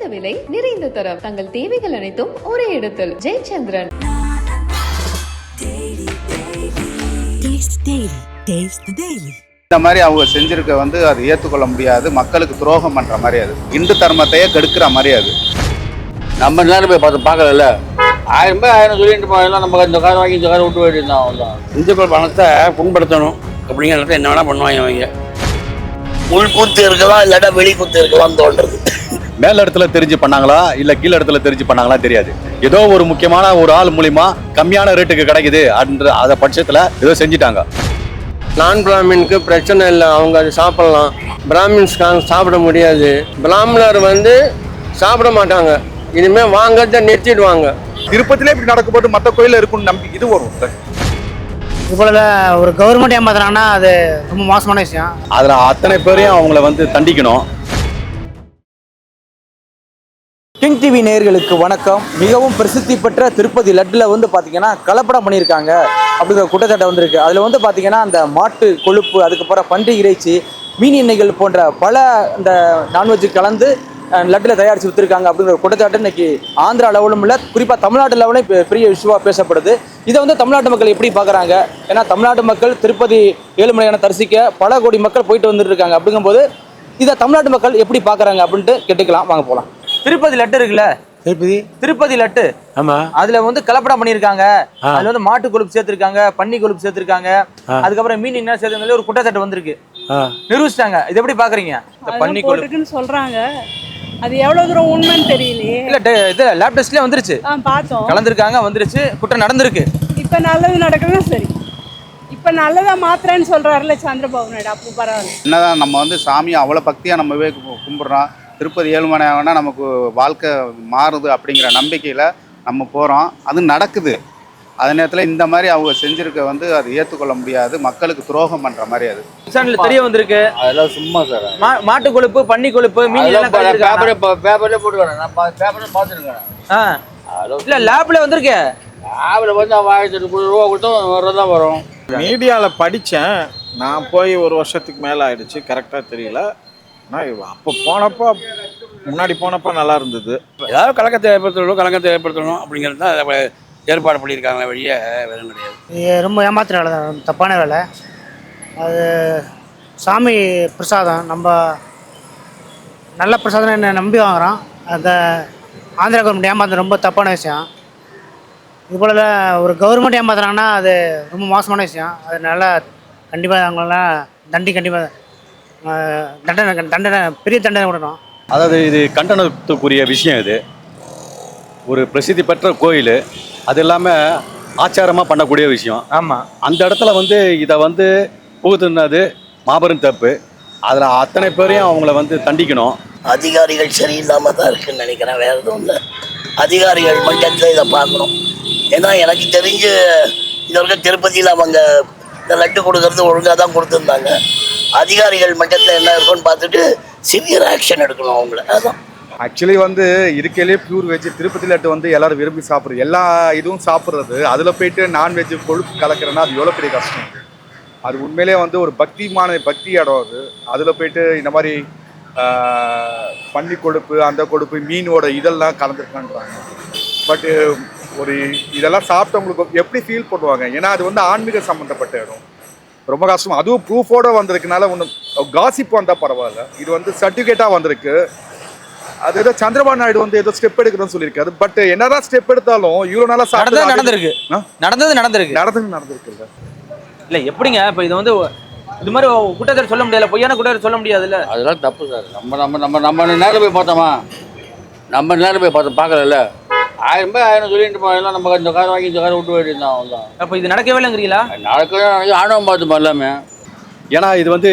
குறைந்த விலை நிறைந்த தரம். தங்கள் தேவைகள் அனைத்தும் ஒரே இடத்தில். ஜெயச்சந்திரன். இந்த மாதிரி அவங்க செஞ்சிருக்க வந்து அது ஏற்றுக்கொள்ள முடியாது. மக்களுக்கு துரோகம் பண்ற மாதிரி அது. இந்து தர்மத்தையே கெடுக்கிற மாதிரி அது. நம்ம நேரம் போய் பார்த்து பார்க்கல ஆயிரம் ரூபாய் ஆயிரம் சொல்லிட்டு போயெல்லாம் நம்ம இந்த காரை வாங்கி இந்த காரை விட்டு வேண்டியதுதான் அவ்வளோதான் இந்து பணத்தை புண்படுத்தணும். அப்படிங்கிறத என்ன வேணா பண்ணுவாங்க அவங்க உள் கூத்து இருக்கலாம் இல்லாட்டா வெளி கூத்து இருக்கலாம் தோன்றது. மேல் இடத்துல தெரிஞ்சு பண்ணாங்களா? இல்ல கீழ இடத்துல தெரிஞ்சு பண்ணாங்களா தெரியாது. ஏதோ ஒரு முக்கியமான ஒரு ஆள் மூலியமா கம்மியான ரேட்டுக்கு கிடைக்குது அன்ற அத பட்சத்துல ஏதோ செஞ்சுட்டாங்க. நான் பிராமினுக்கு பிரச்சனை இல்லை. அவங்க அது சாப்பிடலாம். பிராமின்ஸ்காக சாப்பிட முடியாது. பிராமணர் வந்து சாப்பிட மாட்டாங்க. இனிமே வாங்கறத நிறுத்திடுவாங்க. திருப்பதியிலே இப்படி நடக்கும்போது மற்ற கோயில்ல இருக்கும்னு நம்பி இது வரும் இது போல ஒரு கவர்மெண்ட் ஏமாத்துறாங்கன்னா அது ரொம்ப மோசமான விஷயம். அதுல அத்தனை பேரையும் அவங்கள வந்து தண்டிக்கணும். கிங் டிவி நேயர்களுக்கு வணக்கம். மிகவும் பிரசித்தி பெற்ற திருப்பதி லட்டில் வந்து பார்த்தீங்கன்னா கலப்படம் பண்ணியிருக்காங்க அப்படிங்கிற குற்றச்சாட்டை வந்திருக்கு. அதில் வந்து பார்த்தீங்கன்னா அந்த மாட்டு கொழுப்பு அதுக்கப்புறம் பன்றி இறைச்சி மீன் எண்ணெய்கள் போன்ற பல இந்த நான்வெஜ் கலந்து லட்டில் தயாரித்து விற்றுருக்காங்க அப்படிங்கிற குற்றச்சாட்டு இன்னைக்கு ஆந்திரா லெவலும் இல்லை குறிப்பாக தமிழ்நாட்டு லெவலும் பெரிய விஷயமாக பேசப்படுது. இதை வந்து தமிழ்நாட்டு மக்கள் எப்படி பார்க்குறாங்க ஏன்னா தமிழ்நாட்டு மக்கள் திருப்பதி ஏழுமலையான தரிசிக்க பல கோடி மக்கள் போயிட்டு வந்துட்டு இருக்காங்க அப்படிங்கும்போது இதை தமிழ்நாட்டு மக்கள் எப்படி பார்க்குறாங்க அப்படின்ட்டு கேட்டுக்கலாம். வாங்க போகலாம் திருப்பதி லட்டு இருக்குல்ல? திருப்பதி. திருப்பதி லட்டு. ஆமா. அதுல வந்து கலப்படம் பண்ணிருக்காங்க அதுல வந்து மாட்டு கொழுப்பு சேர்த்திருக்காங்க பன்னி கொழுப்பு சேர்த்திருக்காங்க. அதுக்கப்புறம் மீன் என்ன சேர்த்து ஒரு குற்றச்சாட்டு வந்திருக்கு. நிரூபிச்சிட்டாங்க. இது எப்படி பாக்குறீங்க? இந்த பன்னி கொழுப்பு. போட்டிருக்குன்னு சொல்றாங்க. அது எவ்வளவு தூரம் உண்மைன்னு தெரியலையே. இல்ல இது லேப் டெஸ்ட்லயே வந்துருச்சு. பார்த்தோம். கலந்துருக்காங்க வந்துருச்சு. குற்றம் நடந்திருக்கு. இப்ப நல்லது நடக்குதுன்னா சரி. இப்ப நல்லதா மாத்திரன்னு சொல்றாருல சந்திரபாபு நாயுடு. அப்போ பரவாயில்ல. என்னதான் நம்ம வந்து சாமியை அவ்வளோ பக்தியா நம்ம கும்பிடுறோம். திருப்பதி ஏழுமலை ஆகுனா நமக்கு வாழ்க்கை மாறுது அப்படிங்கிற நம்பிக்கையில நம்ம போறோம். அது நடக்குது. அதே நேரத்தில் இந்த மாதிரி அவங்க செஞ்சிருக்க வந்து அது ஏற்றுக்கொள்ள முடியாது. மக்களுக்கு துரோகம் பண்ற மாதிரி அது. சேனல்ல தெரிய வந்திருக்கு. அதெல்லாம் சும்மா சார். மா- மாட்டு கொழுப்பு பன்னி கொழுப்பு மீன் எல்லாம். பேப்பரே பேப்பரே போட்டுக்கிறேன். நான் பேப்பரே பார்த்துருக்கேன். ஆ. இல்ல லேப்ல வந்திருக்கு. ஆப்பில் வந்து அவன் ஆயிரத்தி எட்டு ரூபா கொடுத்தோம் வரதான் வரும். மீடியாவில் படித்தேன் நான் போய் ஒரு வருஷத்துக்கு மேலே ஆயிடுச்சு. கரெக்டாக தெரியல. ஆனால் அப்போ போனப்போ முன்னாடி போனப்போ நல்லா இருந்தது. ஏதாவது கலக்கத்தை ஏற்படுத்தணும் கலக்கத்தை ஏற்படுத்தணும் அப்படிங்கிறது தான் ஏற்பாடு பண்ணியிருக்காங்க வழியே வேறு கிடையாது. ரொம்ப ஏமாத்துற வேலை தான் தப்பான வேலை. அது சாமி பிரசாதம் நம்ம நல்ல பிரசாதம் என்ன நம்பி வாங்குறோம் அந்த ஆந்திரா கவர்மெண்ட் ஏமாத்துறது ரொம்ப தப்பான விஷயம். இது போல ஒரு கவர்மெண்ட் ஏமாத்துறாங்கன்னா அது ரொம்ப மோசமான விஷயம். அதனால கண்டிப்பாக அவங்களெல்லாம் தண்டி கண்டிப்பாக தண்டனை தண்டனை பெரிய தண்டனை கொடுக்கணும். அதாவது இது கண்டனத்துக்குரிய விஷயம் இது. ஒரு பிரசித்தி பெற்ற கோயில் அது இல்லாமல் ஆச்சாரமாக பண்ணக்கூடிய விஷயம். ஆமா. அந்த இடத்துல வந்து இதை வந்து புகுத்துனது மாபெரும் தப்பு. அதில் அத்தனை பேரையும் அவங்கள வந்து தண்டிக்கணும். அதிகாரிகள் சரியில்லாம தான் இருக்குன்னு நினைக்கிறேன். வேற எதுவும் இல்லை. அதிகாரிகள் மட்டத்தில் இதை பார்க்கணும். ஏன்னா எனக்கு தெரிஞ்சு இது வரைக்கும் திருப்பதியில் அவங்க இந்த லட்டு கொடுக்கறது ஒழுங்காக தான் கொடுத்துருந்தாங்க. அதிகாரிகள் மட்டத்தில் என்ன இருக்குன்னு பார்த்துட்டு சிவியர் ஆக்ஷன் எடுக்கணும் அவங்கள. அதுதான் ஆக்சுவலி வந்து இருக்கையிலே பியூர் வெஜ் திருப்பதி லட்டு வந்து எல்லாரும் விரும்பி சாப்பிட்றது எல்லா இதுவும் சாப்பிட்றது அதில் போயிட்டு நான்வெஜ் கொழுப்பு கலக்கிறேன்னா அது எவ்வளோ பெரிய கஷ்டம். அது. அது உண்மையிலே வந்து ஒரு பக்திமான பக்தி இடம் அது. அதில் போயிட்டு இந்த மாதிரி பன்னி கொழுப்பு அந்த கொழுப்பு மீனோட இதெல்லாம் கலந்துருக்கான்றாங்க பட்டு ஒரு இதெல்லாம் சாப்பிட்டவங்களுக்கு எப்படி ஃபீல் பண்ணுவாங்க? ஏன்னா அது வந்து ஆன்மீக சம்மந்தப்பட்ட இடம். ரொம்ப கஷ்டம். அதுவும் ப்ரூஃபோட வந்திருக்கனால ஒன்றும் காசிப் வந்தால் பரவாயில்ல. இது வந்து சர்டிஃபிகேட்டாக வந்திருக்கு. அது ஏதோ சந்திரபாபு நாயுடு வந்து ஏதோ ஸ்டெப் எடுக்கணும்னு சொல்லியிருக்காரு. பட் என்னதான் ஸ்டெப் எடுத்தாலும் இவ்வளவு நாளா நடந்தது நடந்திருக்கு? நடந்தது நடந்திருக்கு. நடந்தது நடந்திருக்குல்ல. இல்ல எப்படிங்க? இப்ப இது வந்து இது மாதிரி குற்றச்சாட்டு சொல்ல முடியல. பொய்யான குற்றச்சாட்டு சொல்ல முடியாதுல்ல? அதெல்லாம் தப்பு சார். நம்ம நம்ம நம்ம நம்ம நேரில் போய் பார்த்தோமா? நம்ம நேரில் போய் பார்த்தோம் பார்க்கல ஆயிரம் ரூபாய் ஆயிரம் சொல்லிட்டு போயெல்லாம் நம்ம இந்த காரை வாங்கி இந்த காரை விட்டு வேண்டியதுதான் அவ்வளோதான் அப்ப இது நடக்கவே இல்லைங்கிறீங்களா? நாளைக்கு ஆணவம் பார்த்துமா எல்லாமே ஏன்னா இது வந்து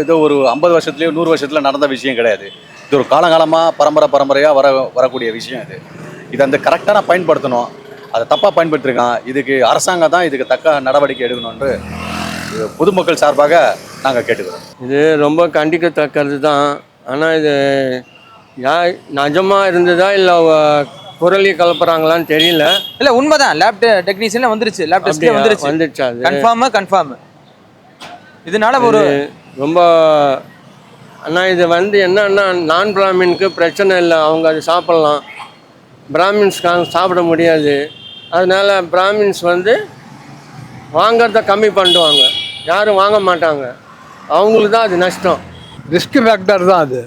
ஏதோ ஒரு ஐம்பது வருஷத்துலேயோ நூறு வருஷத்துல நடந்த விஷயம் கிடையாது. இது ஒரு காலங்காலமாக பரம்பரை பரம்பரையாக வர வரக்கூடிய விஷயம் இது. இதை அந்த கரெக்டான பயன்படுத்தணும். அதை தப்பாக பயன்படுத்திருக்கான். இதுக்கு அரசாங்கம் தான் இதுக்கு தக்க நடவடிக்கை எடுக்கணும்னு பொதுமக்கள் சார்பாக நாங்கள் கேட்டுக்கிறோம். இது ரொம்ப கண்டிக்கத்தக்கது தான் ஆனால் இது யா நிஜமாக இருந்ததா இல்லை குரலி கலப்புறாங்களான்னு தெரியல. இல்ல உண்மைதான். லேப் டெக்னீஷியன்ல வந்துருச்சு. லேப் டெஸ்ட்ல? வந்துருச்சு. வந்துருச்சா அது? கன்ஃபார்ம் கன்ஃபார்ம் இதனால ஒரு ரொம்ப ஆனால் இது வந்து என்னன்னா நான் பிராமினுக்கு பிரச்சனை இல்லை. அவங்க அது சாப்பிட்லாம். பிராமின்ஸ்க்காக சாப்பிட முடியாது. அதனால பிராமின்ஸ் வந்து வாங்கிறத கம்மி பண்ணிடுவாங்க யாரும் வாங்க மாட்டாங்க. அவங்களுக்கு தான் அது நஷ்டம். ரிஸ்க் ஃபேக்டர் தான் அது.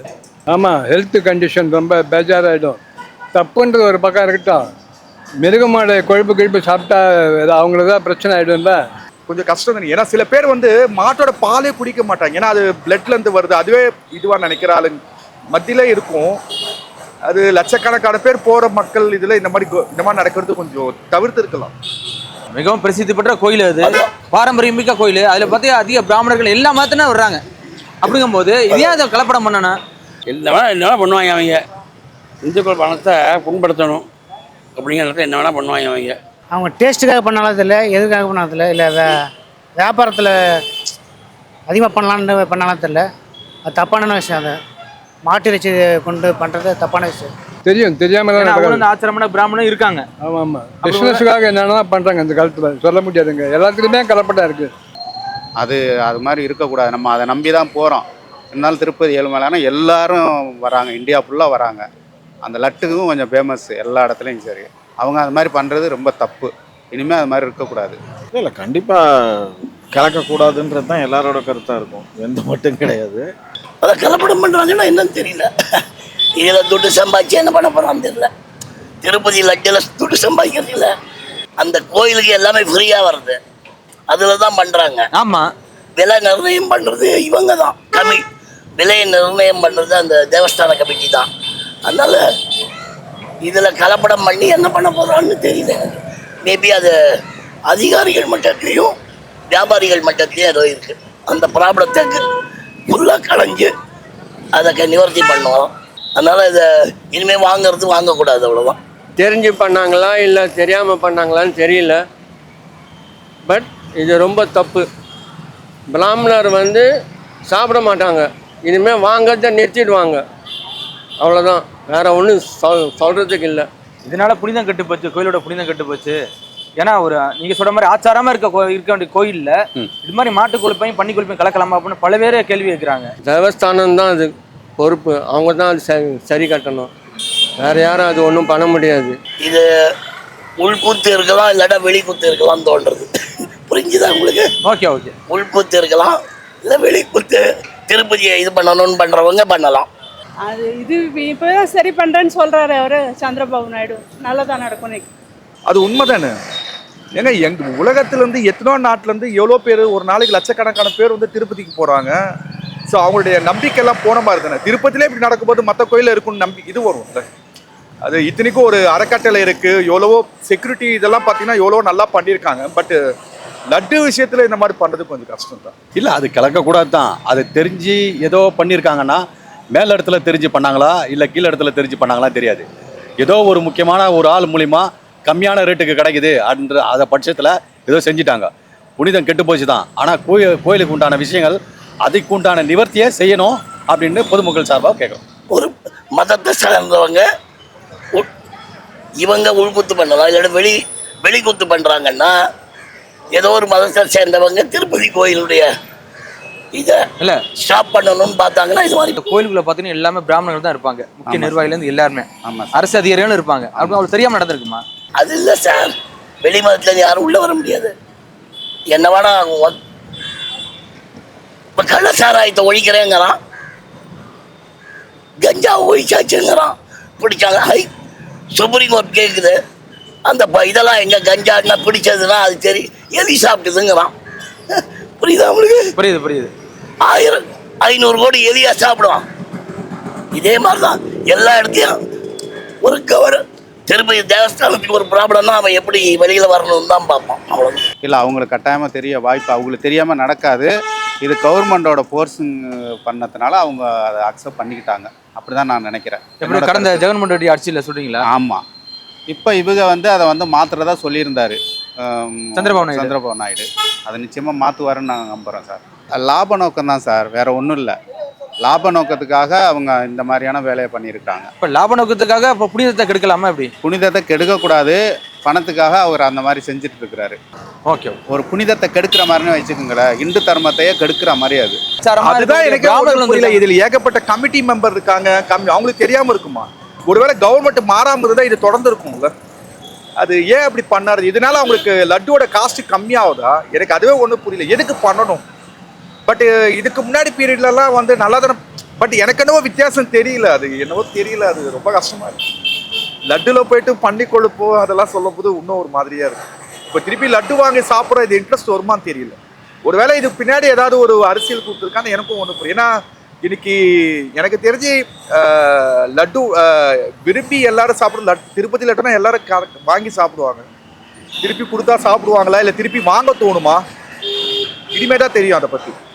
ஆமாம் ஹெல்த் கண்டிஷன் ரொம்ப பேஜாராகிடும் தப்புன்றது ஒரு பக்கம் இருக்கட்டும். மிருக மாடு கொழுப்பு கொழுப்பு சாப்பிட்டா அது அவங்களுக்கு தான் பிரச்சனை ஆகிடும்ல கொஞ்சம் கஷ்டம் தான். ஏன்னா சில பேர் வந்து மாட்டோட பாலே குடிக்க மாட்டாங்க. ஏன்னா அது பிளட்ல இருந்து வருது. அதுவே இதுவா நினைக்கிற ஆளு மத்தியில இருக்கும். அது லட்சக்கணக்கான பேர் போற மக்கள் இதுல இந்த மாதிரி கொ- இந்த மாதிரி நடக்கிறது கொஞ்சம் தவிர்த்து இருக்கலாம். மிகவும் பிரசித்தி பெற்ற கோயில் அது. பாரம்பரியமிக்க கோயில். அதில் பார்த்தீங்கன்னா அதிக பிராமணர்கள் எல்லா மதத்தினா வர்றாங்க. அப்படிங்கும்போது இதே அதை கலப்படம் பண்ணனா என்ன வேணா என்ன பண்ணுவாங்க அவங்க. இந்துக்கள் பணத்தை புண்படுத்தணும். அப்படிங்கிறத என்ன வேணா பண்ணுவாங்க அவங்க அவங்க டேஸ்ட்டுக்காக பண்ணாலும் தெரியல எதுக்காக பண்ணாலும் தெரியல இல்லை. வே வியாபாரத்தில் அதிகமாக பண்ணலான்னு பண்ணாலும் தெரியல அது தப்பான விஷயம் அது. மாட்டு இறைச்சி கொண்டு பண்ணுறது தப்பான விஷயம். தெரியும் தெரியாமல் தான் ஆச்சரியமான பிராமணம் இருக்காங்க. ஆமாம் ஆமாம் பிஸ்னஸுக்காக என்னென்ன பண்ணுறாங்க இந்த காலத்தில். சொல்ல முடியாதுங்க. எல்லாத்துலேயுமே கலப்படம் இருக்குது அது அது மாதிரி இருக்கக்கூடாது. நம்ம அதை நம்பி தான் போகிறோம் இருந்தாலும் திருப்பதி ஏழுமலைனா எல்லாரும் வராங்க. இந்தியா ஃபுல்லாக வராங்க. அந்த லட்டுக்கும் கொஞ்சம் ஃபேமஸ் எல்லா இடத்துலையும் சரி. அவங்க அது மாதிரி பண்ணுறது ரொம்ப தப்பு. இனிமேல் அது மாதிரி இருக்கக்கூடாது. இல்லை இல்லை கண்டிப்பாக கலக்கக்கூடாதுன்றது தான் எல்லாரோட கருத்தாக இருக்கும். எந்த மட்டும் கிடையாது. அதை கலப்படம் பண்ணுறாங்கன்னா என்னன்னு தெரியல. இதில் துட்டு சம்பாதிச்சு என்ன பண்ண போகிறான்னு தெரியல. திருப்பதி லட்டில் துட்டு சம்பாதிக்கிறது இல்லை அந்த கோயிலுக்கு எல்லாமே ஃப்ரீயாக வருது. அதில் தான் பண்ணுறாங்க ஆமாம் விலை நிர்ணயம் பண்ணுறது இவங்க தான். கம்மி. விலையை நிர்ணயம் பண்ணுறது அந்த தேவஸ்தான கமிட்டி தான். அதனால் இதில் கலப்படம் பண்ணி என்ன பண்ண போகிறான்னு தெரியல. மேபி அது அதிகாரிகள் மட்டத்திலையும் வியாபாரிகள் மட்டத்திலையும் ஏதோ இருக்குது அந்த ப்ராப்ளத்துக்கு ஃபுல்லாக களைஞ்சு அதை க- நிவர்த்தி பண்ணுவோம் அதனால் இதை இனிமேல் வாங்குறது வாங்கக்கூடாது அவ்வளோதான் தெரிஞ்சு பண்ணாங்களா இல்லை தெரியாமல் பண்ணாங்களான்னு தெரியல. பட் இது ரொம்ப தப்பு. பிராமணர் வந்து சாப்பிட மாட்டாங்க. இனிமேல் வாங்கிறத நிறுத்திடுவாங்க. அவ்வளோதான் வேற ஒன்றும் சொல் சொல்கிறதுக்கு இல்லை. இதனால புனிதம் கெட்டு போச்சு கோயிலோட புனிதம் கெட்டு போச்சு. ஏன்னா ஒரு நீங்க சொல்ற மாதிரி ஆச்சாரமா இருக்க கோ- இருக்க வேண்டிய கோயில்ல இது மாதிரி மாட்டு கொழுப்பையும் பன்னி கொழுப்பையும் கலக்கலாமா அப்படின்னு பல பேர் கேள்வி கேட்குறாங்க தேவஸ்தானம் தான் அது பொறுப்பு. அவங்க தான் அது சரி சரி கட்டணும். வேற யாரும் அது ஒன்றும் பண்ண முடியாது. இது உள்கூத்து இருக்கலாம் இல்லாட்டா வெளிக்கூத்து இருக்கலாம்னு தோன்றது. புரிஞ்சுதா உங்களுக்கு? Okay okay. உள்கூத்து இருக்கலாம் இல்லை வெளிக்கூத்து திருப்பதியை இது பண்ணணும்னு பண்ணுறவங்க பண்ணலாம். அது இது இப்போ தான் சரி பண்ணுறேன்னு சொல்கிறாரு அவர் சந்திரபாபு நாயுடு. நல்லதாக நடக்கும் இன்னைக்கு. அது உண்மைதானே? ஏங்க எங்க உலகத்துல இருந்து எத்தனோ நாட்டுல இருந்து எவ்வளோ பேர் ஒரு நாளைக்கு லட்சக்கணக்கான பேர் வந்து திருப்பதிக்கு போறாங்க. ஸோ அவங்களுடைய நம்பிக்கைலாம் போன மாதிரி தானே? திருப்பதியிலே இப்படி நடக்கும்போது மற்ற கோயிலில் இருக்கும்னு நம்பி இது வரும்ல அது இத்தனைக்கும் ஒரு அறக்கட்டளை இருக்கு. எவ்வளவோ செக்யூரிட்டி இதெல்லாம் பார்த்தீங்கன்னா எவ்வளவோ நல்லா பண்ணியிருக்காங்க. பட் லட்டு விஷயத்துல இந்த மாதிரி பண்றது கொஞ்சம் கஷ்டம் தான் இல்லை அது கலக்கக்கூடாது தான் அது தெரிஞ்சு ஏதோ பண்ணியிருக்காங்கன்னா மேல் இடத்துல தெரிஞ்சு பண்ணாங்களா? இல்லை கீழ் இடத்துல தெரிஞ்சு பண்ணாங்களா தெரியாது. ஏதோ ஒரு முக்கியமான ஒரு ஆள் மூலிமா கம்மியான ரேட்டுக்கு கிடைக்குது அப்படின்ற அதை பட்சத்தில் ஏதோ செஞ்சிட்டாங்க. புனிதம் கெட்டு போச்சு தான் ஆனால் கோயில் கோயிலுக்கு உண்டான விஷயங்கள் அதுக்கு உண்டான நிவர்த்தியை செய்யணும் அப்படின்னு பொதுமக்கள் சார்பாக கேட்கணும் ஒரு மதத்தை சார்ந்தவங்க இவங்க உள்குத்து பண்ணலாம் இல்லை வெளி வெளிக்குத்து பண்ணுறாங்கன்னா ஏதோ ஒரு மதத்தை சேர்ந்தவங்க திருப்பதி கோயிலுடைய இதை இல்ல. ஸ்டாப் பண்ணணும்னு பார்த்தாங்கன்னா இது மாதிரி கோயிலுக்குள்ள பார்த்தீங்கன்னா எல்லாமே பிராமணர்கள் தான் இருப்பாங்க. முக்கிய ஆமா. நிர்வாகில இருந்து எல்லாருமே. ஆமாம் அரசு அதிகாரிகளும் இருப்பாங்க. அப்படி அவ்வளவு தெரியாம நடந்திருக்குமா? அது இல்லை சார். வெளி மதத்துல யாரும் உள்ளே வர முடியாது. என்ன வேணா இப்போ கள்ள சாராயத்தை ஒழிக்கிறேங்கிறான். கஞ்சா ஒழிச்சாச்சுங்கிறான். பிடிச்சாங்க. ஹை சுப்ரீம் கோர்ட் கேட்குது அந்த ப- இதெல்லாம் எங்க கஞ்சான்னா பிடிச்சதுன்னா அது சரி. எலி சாப்பிட்டுதுங்கிறான். புரியுதா உங்களுக்கு? புரியுது புரியுது. ஆயிரம் ஐநூறு கோடி எலியா சாப்பிடுவான். இதே மாதிரி தான் எல்லா இடத்தையும் ஒரு கவர். திருப்பதி தேவஸ்தானத்துக்கு ஒரு ப்ராப்ளம்னா அவன் எப்படி வெளியில வரணும்னு தான் பார்ப்பான். அவ்வளோதான் இல்லை அவங்களுக்கு கட்டாயமாக தெரிய வாய்ப்பு அவங்களுக்கு தெரியாமல் நடக்காது. இது கவர்மெண்டோட ஃபோர்ஸிங் பண்ணதுனால அவங்க அதை அக்செப்ட் பண்ணிக்கிட்டாங்க. அப்படி தான் நான் நினைக்கிறேன். எப்படி கடந்த. ஜெகன்மோகன் ரெட்டி ஆட்சியில் சொல்றீங்களா? ஆமாம் இப்போ இவங்க வந்து அதை வந்து மாத்துறதா சொல்லியிருந்தாரு. சந்திரபாபு நாயுடு. சந்திரபாபு நாயுடு. அதை நிச்சயமாக மாற்றுவாருன்னு நாங்கள் நம்புகிறோம் சார். லாப நோக்கம் தான் சார் வேற ஒன்றும் இல்லை. லாப நோக்கத்துக்காக அவங்க இந்த மாதிரியான வேலையை பண்ணியிருக்காங்க. இப்ப லாப நோக்கத்துக்காக இப்ப புனிதத்தை கெடுக்கலாமா எப்படி? புனிதத்தை கெடுக்கக்கூடாது பணத்துக்காக அவர் அந்த மாதிரி செஞ்சுட்டு இருக்கிறாரு ஓகே. ஒரு புனிதத்தை கெடுக்கிற மாதிரின்னு வச்சுக்கோங்களேன் இந்து தர்மத்தையே கெடுக்கிற மாதிரி அது. அதுதான் எனக்கு இதுல ஏகப்பட்ட கமிட்டி மெம்பர் இருக்காங்க கம்மி அவங்களுக்கு தெரியாம இருக்குமா? ஒருவேளை கவர்மெண்ட் மாறாம இருந்தா இது தொடர்ந்து இருக்கும்ல அது ஏன் அப்படி பண்ணாரு? இதனால அவங்களுக்கு லட்டுவோட காஸ்ட் கம்மியாகுதா? எனக்கு அதுவே ஒன்றும் புரியல. எதுக்கு பண்ணணும்? பட் uh, இதுக்கு முன்னாடி பீரியட்லலாம் வந்து நல்லா தானே பட் எனக்கு என்னவோ வித்தியாசம் தெரியல அது. என்னவோ தெரியல அது. ரொம்ப கஷ்டமா இருக்கு. லட்டுல போயிட்டு பண்ணி கொழுப்போ அதெல்லாம் சொல்லும் போது இன்னும் ஒரு மாதிரியா இருக்கும் இப்போ திருப்பி லட்டு வாங்கி சாப்பிட்ற இது இன்ட்ரெஸ்ட் வருமான்னு தெரியல. ஒருவேளை இதுக்கு பின்னாடி ஏதாவது ஒரு அரசியல் கொடுத்துருக்கான்னு எனக்கும் ஒன்று புரியும் ஏன்னா இன்னைக்கு எனக்கு தெரிஞ்சு லட்டு விரும்பி எல்லாரும் சாப்பிடும் லட் திருப்பதி லட்டுனா எல்லாரும் வாங்கி சாப்பிடுவாங்க. திருப்பி கொடுத்தா சாப்பிடுவாங்களா? இல்லை திருப்பி வாங்க தோணுமா? இனிமே தான் தெரியும் அதை பற்றி